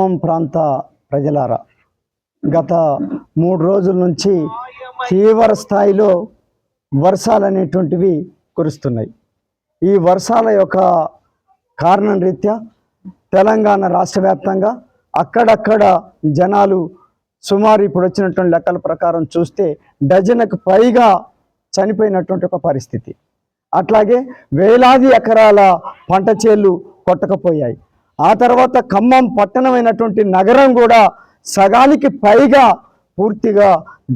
ఖమ్మం ప్రాంత ప్రజలారా గత మూడు రోజుల నుంచి తీవ్ర స్థాయిలో వర్షాలు అనేటువంటివి కురుస్తున్నాయి. ఈ వర్షాల యొక్క కారణం రీత్యా తెలంగాణ రాష్ట్ర వ్యాప్తంగా అక్కడక్కడ జనాలు సుమారు ఇప్పుడు వచ్చినటువంటి లెక్కల ప్రకారం చూస్తే డజన్కు పైగా చనిపోయినటువంటి ఒక పరిస్థితి. అట్లాగే వేలాది ఎకరాల పంట చేళ్ళు కొట్టకపోయాయి. ఆ తర్వాత ఖమ్మం పట్టణమైనటువంటి నగరం కూడా సగానికి పైగా పూర్తిగా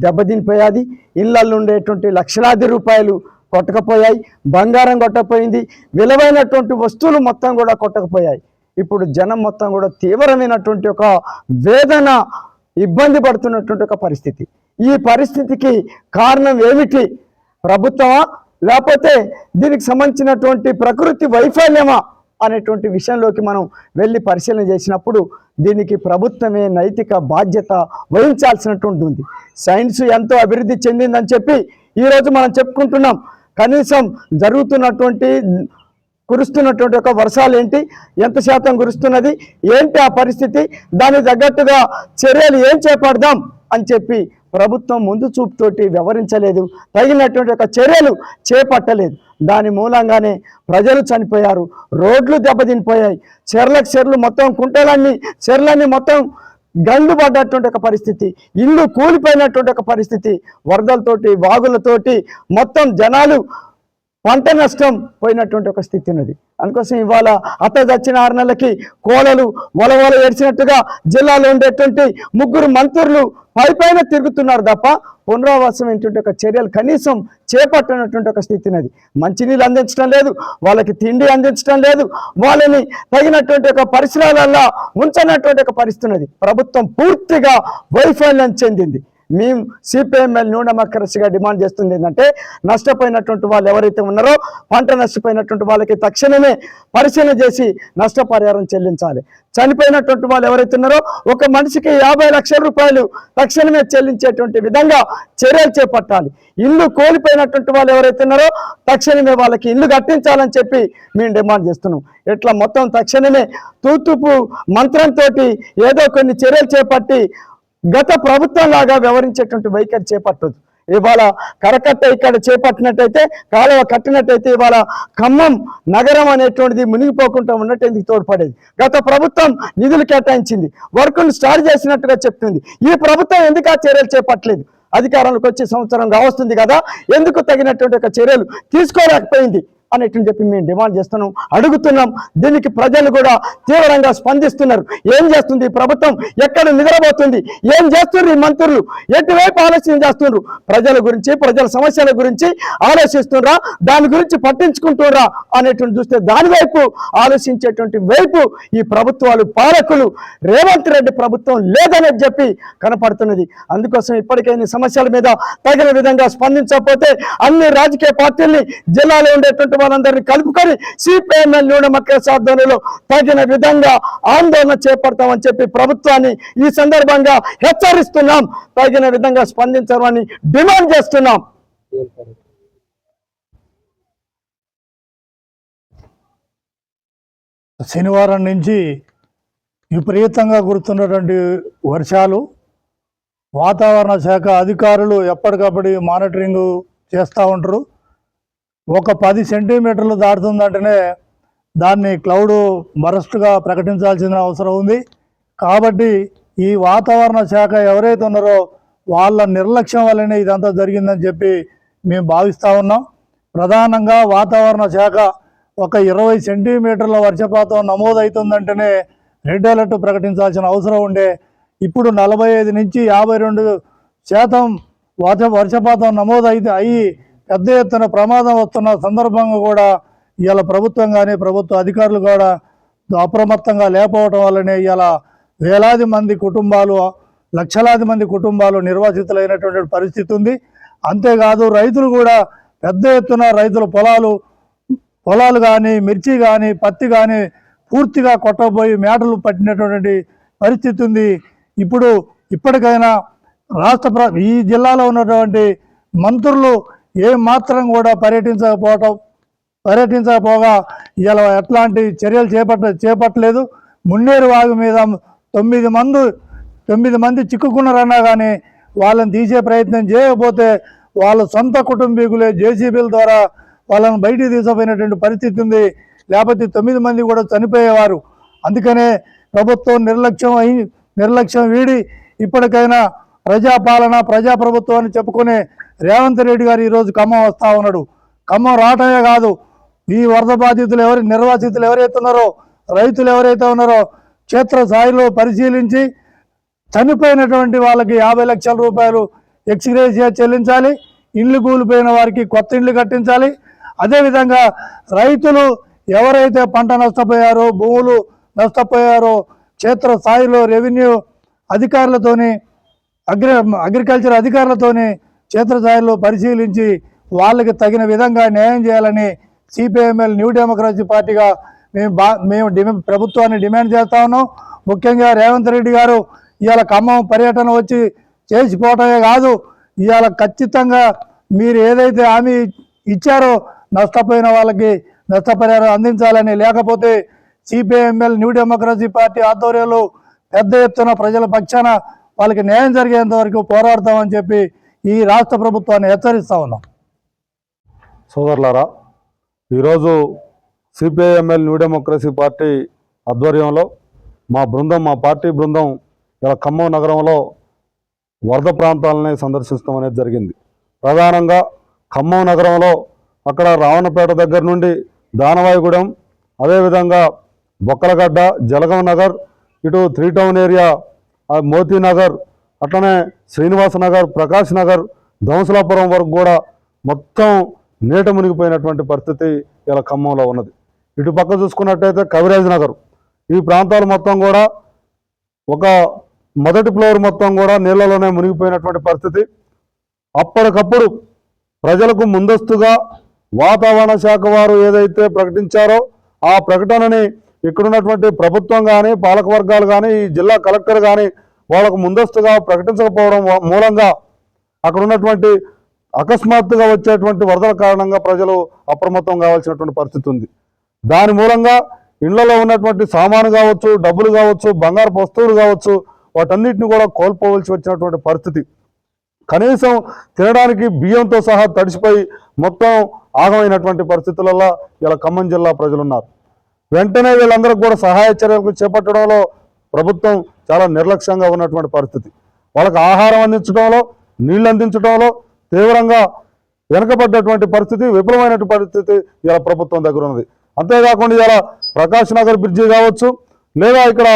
దెబ్బతినిపోయాది. ఇళ్ళలో ఉండేటువంటి లక్షలాది రూపాయలు కొట్టకపోయాయి. బంగారం కొట్టకపోయింది. విలువైనటువంటి వస్తువులు మొత్తం కూడా కొట్టకపోయాయి. ఇప్పుడు జనం మొత్తం కూడా తీవ్రమైనటువంటి ఒక వేదన ఇబ్బంది పడుతున్నటువంటి ఒక పరిస్థితి. ఈ పరిస్థితికి కారణం ఏమిటి? ప్రభుత్వమా? లేకపోతే దీనికి సంబంధించినటువంటి ప్రకృతి వైఫల్యమా? అనేటువంటి విషయంలోకి మనం వెళ్ళి పరిశీలన చేసినప్పుడు దీనికి ప్రభుత్వమే నైతిక బాధ్యత వహించాల్సినటువంటి ఉంది. సైన్స్ ఎంతో అభివృద్ధి చెందిందని చెప్పి ఈరోజు మనం చెప్పుకుంటున్నాం. కనీసం జరుగుతున్నటువంటి కురుస్తున్నటువంటి ఒక వర్షాలు ఏంటి ఎంత శాతం కురుస్తున్నది ఏంటి ఆ పరిస్థితి దానికి తగ్గట్టుగా చర్యలు ఏం చేపడదాం అని చెప్పి ప్రభుత్వం ముందు చూపుతోటి వ్యవహరించలేదు. తగినటువంటి ఒక చర్యలు చేపట్టలేదు. దాని మూలంగానే ప్రజలు చనిపోయారు. రోడ్లు దెబ్బతినిపోయాయి. చెర్లకు చెర్లు మొత్తం కుంటలన్నీ చెర్లన్నీ మొత్తం గండు పడ్డటువంటి ఒక పరిస్థితి. ఇల్లు కూలిపోయినటువంటి ఒక పరిస్థితి. వరదలతోటి వాగులతోటి మొత్తం జనాలు పంట నష్టం పోయినటువంటి ఒక స్థితి ఉన్నది. అందుకోసం ఇవాళ అత్త చచ్చిన ఆరు నెలలకి కోలలు వలవల ఏడ్చినట్టుగా జిల్లాలో ఉండేటువంటి ముగ్గురు మంత్రులు పై పైన తిరుగుతున్నారు తప్ప పునరావాసం ఏంటంటే ఒక చర్యలు కనీసం చేపట్టనటువంటి ఒక స్థితి ఉన్నది. మంచినీళ్ళు అందించడం లేదు వాళ్ళకి తిండి అందించడం లేదు వాళ్ళని తగినటువంటి ఒక పరిసరాలలో ఉంచనటువంటి ఒక పరిస్థితి ఉన్నది. ప్రభుత్వం పూర్తిగా వైఫల్యం చెందింది. మేము సిపిఎంఎల్ న్యూనమక్కరసిగా డిమాండ్ చేస్తుంది ఏంటంటే నష్టపోయినటువంటి వాళ్ళు ఎవరైతే ఉన్నారో పంట నష్టపోయినటువంటి వాళ్ళకి తక్షణమే పరిశీలన చేసి నష్టపరిహారం చెల్లించాలి. చనిపోయినటువంటి వాళ్ళు ఎవరైతే ఉన్నారో ఒక మనిషికి యాభై లక్షల రూపాయలు తక్షణమే చెల్లించేటువంటి విధంగా చర్యలు చేపట్టాలి. ఇల్లు కోల్పోయినటువంటి వాళ్ళు ఎవరైతే ఉన్నారో తక్షణమే వాళ్ళకి ఇల్లు కట్టించాలని చెప్పి మేము డిమాండ్ చేస్తున్నాం. ఇట్లా మొత్తం తక్షణమే తూతుపు మంత్రంతో ఏదో కొన్ని చర్యలు చేపట్టి గత ప్రభుత్వం లాగా వ్యవహరించేటువంటి వైఖరి చేపట్టదు ఇవాళ కరకట్ట ఇక్కడ చేపట్టినట్టయితే కాలువ కట్టినట్టయితే ఇవాళ ఖమ్మం నగరం అనేటువంటిది మునిగిపోకుండా ఉన్నట్టు ఎందుకు తోడ్పడేది? గత ప్రభుత్వం నిధులు కేటాయించింది వర్క్ను స్టార్ట్ చేసినట్టుగా చెప్తుంది. ఈ ప్రభుత్వం ఎందుకు ఆ చర్యలు చేపట్టలేదు? అధికారంలోకి వచ్చే సంవత్సరం కావస్తుంది కదా ఎందుకు తగినటువంటి ఒక చర్యలు తీసుకోలేకపోయింది? అనేటువంటి చెప్పి మేము డిమాండ్ చేస్తున్నాం అడుగుతున్నాం. దీనికి ప్రజలు కూడా తీవ్రంగా స్పందిస్తున్నారు. ఏం చేస్తుంది ప్రభుత్వం? ఎక్కడ నిద్రపోతుంది? ఏం చేస్తున్నారు ఈ మంత్రులు? ఎటువైపు ఆలోచన చేస్తున్నారు? ప్రజల గురించి ప్రజల సమస్యల గురించి ఆలోచిస్తున్నారా దాని గురించి పట్టించుకుంటున్నారా అనేటువంటి చూస్తే దాని వైపు ఆలోచించేటువంటి వైపు ఈ ప్రభుత్వాలు పాలకులు రేవంత్ రెడ్డి ప్రభుత్వం లేదని చెప్పి కనపడుతున్నది. అందుకోసం ఇప్పటికైనా సమస్యల మీద తగిన విధంగా స్పందించకపోతే అన్ని రాజకీయ పార్టీల్ని జిల్లాలో ఉండేటువంటి వాళ్ళందరినీ కలుపుకొని సిపిఎం నూనె మక్కల సాధనలో తగిన విధంగా ఆందోళన చేపడతామని చెప్పి ప్రభుత్వాన్ని ఈ సందర్భంగా హెచ్చరిస్తున్నాం. తగిన విధంగా స్పందించమని డిమాండ్ చేస్తున్నాం. శనివారం నుంచి విపరీతంగా కురుతున్నటువంటి వర్షాలు వాతావరణ శాఖ అధికారులు ఎప్పటికప్పుడు మానిటరింగ్ చేస్తూ ఉంటారు. ఒక పది సెంటీమీటర్లు దాటుతుందంటేనే దాన్ని క్లౌడ్ బరస్ట్గా ప్రకటించాల్సిన అవసరం ఉంది. కాబట్టి ఈ వాతావరణ శాఖ ఎవరైతే ఉన్నారో వాళ్ళ నిర్లక్ష్యం వల్లనే ఇదంతా జరిగిందని చెప్పి మేము భావిస్తూ ఉన్నాం. ప్రధానంగా వాతావరణ శాఖ ఒక ఇరవై సెంటీమీటర్ల వర్షపాతం నమోదవుతుందంటేనే రెడ్ అలర్ట్ ప్రకటించాల్సిన అవసరం ఉండే. ఇప్పుడు నలభై ఐదు నుంచి యాభై రెండు శాతం వర్ష వర్షపాతం నమోదైతే అయ్యి పెద్ద ఎత్తున ప్రమాదం వస్తున్న సందర్భంగా కూడా ఇవాళ ప్రభుత్వం కానీ ప్రభుత్వ అధికారులు కూడా అప్రమత్తంగా లేకపోవటం వల్లనే ఇవాళ వేలాది మంది కుటుంబాలు లక్షలాది మంది కుటుంబాలు నిర్వాసితులైనటువంటి పరిస్థితి ఉంది. అంతేకాదు రైతులు కూడా పెద్ద ఎత్తున రైతుల పొలాలు పొలాలు కానీ మిర్చి కానీ పత్తి కానీ పూర్తిగా కొట్టబోయి మేటలు పట్టినటువంటి పరిస్థితి ఉంది. ఇప్పుడు ఇప్పటికైనా రాష్ట్ర ఈ జిల్లాలో ఉన్నటువంటి మంత్రులు ఏమాత్రం కూడా పర్యటించకపోవటం పర్యటించకపోగా ఇలా ఎట్లాంటి చర్యలు చేపట్ట చేపట్టలేదు. మున్నేరు వాగు మీద తొమ్మిది మంది తొమ్మిది మంది చిక్కుకున్నారన్నా కానీ వాళ్ళని తీసే ప్రయత్నం చేయకపోతే వాళ్ళ సొంత కుటుంబీకులే జేసీబీల ద్వారా వాళ్ళని బయటికి తీసుకుపోయినటువంటి పరిస్థితి ఉంది. లేకపోతే తొమ్మిది మంది కూడా చనిపోయేవారు. అందుకనే ప్రభుత్వం నిర్లక్ష్యం అయి నిర్లక్ష్యం వీడి ఇప్పటికైనా ప్రజాపాలన ప్రజాప్రభుత్వం అని చెప్పుకునే రేవంత్ రెడ్డి గారు ఈరోజు ఖమ్మం వస్తూ ఉన్నాడు. ఖమ్మం రావటమే కాదు ఈ వరద బాధితులు ఎవరు నిర్వాసితులు ఎవరైతే ఉన్నారో రైతులు ఎవరైతే ఉన్నారో క్షేత్రస్థాయిలో పరిశీలించి చనిపోయినటువంటి వాళ్ళకి యాభై లక్షల రూపాయలు ఎక్స్గ్రేషియా చెల్లించాలి. ఇల్లు కూలిపోయిన వారికి కొత్త ఇల్లు కట్టించాలి. అదేవిధంగా రైతులు ఎవరైతే పంట నష్టపోయారో భూములు నష్టపోయారో క్షేత్రస్థాయిలో రెవెన్యూ అధికారులతోని అగ్రి అగ్రికల్చర్ అధికారులతోని క్షేత్రస్థాయిలో పరిశీలించి వాళ్ళకి తగిన విధంగా న్యాయం చేయాలని సిపిఎంఎల్ న్యూ డెమోక్రసీ పార్టీగా మేము బా మేము డిమా ప్రభుత్వాన్ని డిమాండ్ చేస్తా ఉన్నాం. ముఖ్యంగా రేవంత్ రెడ్డి గారు ఇవాళ ఖమ్మం పర్యటన వచ్చి చేసిపోవటమే కాదు ఇవాళ ఖచ్చితంగా మీరు ఏదైతే హామీ ఇచ్చారో నష్టపోయిన వాళ్ళకి నష్టపరిహారం అందించాలని లేకపోతే సిపిఐఎంఎల్ న్యూ డెమోక్రసీ పార్టీ ఆధ్వర్యంలో పెద్ద ఎత్తున ప్రజల పక్షాన వాళ్ళకి న్యాయం జరిగేంత వరకు పోరాడతామని చెప్పి ఈ రాష్ట్ర ప్రభుత్వాన్ని హెచ్చరిస్తా ఉన్నాం. సోదరులారా ఈరోజు సిపిఐఎంఎల్ న్యూ డెమోక్రసీ పార్టీ ఆధ్వర్యంలో మా బృందం మా పార్టీ బృందం ఇలా ఖమ్మం నగరంలో వరద ప్రాంతాలని సందర్శిస్తాం అనేది జరిగింది. ప్రధానంగా ఖమ్మం నగరంలో అక్కడ రావణపేట దగ్గర నుండి దానవాయిగూడెం అదేవిధంగా బొక్కలగడ్డ జలగం నగర్ ఇటు three town area Motinagar Moti Nagar అట్లనే శ్రీనివాస నగర్ ప్రకాష్ నగర్ ధవంసలాపురం వరకు కూడా మొత్తం నీట మునిగిపోయినటువంటి పరిస్థితి ఇలా ఖమ్మంలో ఉన్నది. ఇటు పక్క చూసుకున్నట్టయితే కవిరాజ్ నగర్. ఈ ప్రాంతాలు మొత్తం కూడా ఒక మొదటి ఫ్లోర్ మొత్తం కూడా నీళ్ళలోనే మునిగిపోయినటువంటి పరిస్థితి. అప్పటికప్పుడు ప్రజలకు ముందస్తుగా వాతావరణ శాఖ వారు ఏదైతే ప్రకటించారో ఆ ప్రకటనని ఇక్కడున్నటువంటి ప్రభుత్వం కానీ పాలక వర్గాలు కానీ ఈ జిల్లా కలెక్టర్ కానీ వాళ్ళకు ముందస్తుగా ప్రకటించకపోవడం మూలంగా అక్కడ ఉన్నటువంటి అకస్మాత్తుగా వచ్చేటువంటి వరదల కారణంగా ప్రజలు అప్రమత్తం కావాల్సినటువంటి పరిస్థితి ఉంది. దాని మూలంగా ఇళ్ళలో ఉన్నటువంటి సామాను కావచ్చు డబ్బులు కావచ్చు బంగారు వస్తువులు కావచ్చు వాటన్నిటిని కూడా కోల్పోవలసి వచ్చినటువంటి పరిస్థితి. కనీసం తినడానికి బియ్యంతో సహా తడిసిపోయి మొత్తం ఆగమైనటువంటి పరిస్థితులలో ఇలా ఖమ్మం జిల్లా ప్రజలున్నారు. వెంటనే వీళ్ళందరికీ కూడా సహాయ చర్యలకు చేపట్టడంలో ప్రభుత్వం చాలా నిర్లక్ష్యంగా ఉన్నటువంటి పరిస్థితి. వాళ్ళకి ఆహారం అందించడంలో నీళ్ళు అందించడంలో తీవ్రంగా వెనుకబడ్డటువంటి పరిస్థితి విఫలమైనటువంటి పరిస్థితి ఇలా ప్రభుత్వం దగ్గర ఉన్నది. అంతేకాకుండా ఇలా ప్రకాష్ నగర్ బ్రిడ్జి కావచ్చు లేదా ఇక్కడ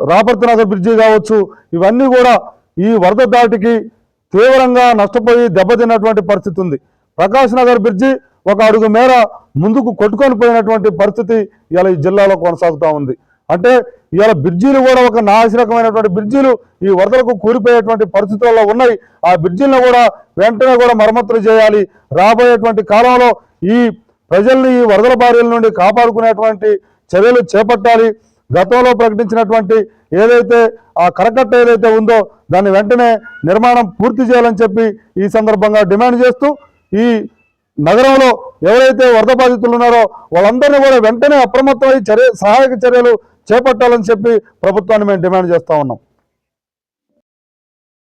రాపర్తి నగర్ బ్రిడ్జి కావచ్చు ఇవన్నీ కూడా ఈ వరద దాటికి తీవ్రంగా నష్టపోయి దెబ్బతిన్నటువంటి పరిస్థితి ఉంది. ప్రకాష్ నగర్ బ్రిడ్జి ఒక అడుగు మేర ముందుకు కొట్టుకొని పోయినటువంటి పరిస్థితి ఇలా ఈ జిల్లాలో కొనసాగుతూ ఉంది. అంటే ఇవాళ బ్రిడ్జీలు కూడా ఒక నాశనకమైనటువంటి బ్రిడ్జీలు ఈ వరదలకు కూలిపోయేటువంటి పరిస్థితుల్లో ఉన్నాయి. ఆ బ్రిడ్జీలను కూడా వెంటనే కూడా మరమ్మతులు చేయాలి. రాబోయేటువంటి కాలంలో ఈ ప్రజల్ని ఈ వరదల బారిల నుండి కాపాడుకునేటువంటి చర్యలు చేపట్టాలి. గతంలో ప్రకటించినటువంటి ఏదైతే ఆ కరకట్ట ఏదైతే ఉందో దాన్ని వెంటనే నిర్మాణం పూర్తి చేయాలని చెప్పి ఈ సందర్భంగా డిమాండ్ చేస్తూ ఈ నగరంలో ఎవరైతే వరద బాధితులు ఉన్నారో వాళ్ళందరినీ కూడా వెంటనే అప్రమత్తమై చర్య సహాయక చర్యలు చేపట్టాలని చెప్పి ప్రభుత్వాన్ని మేము డిమాండ్ చేస్తా ఉన్నాం.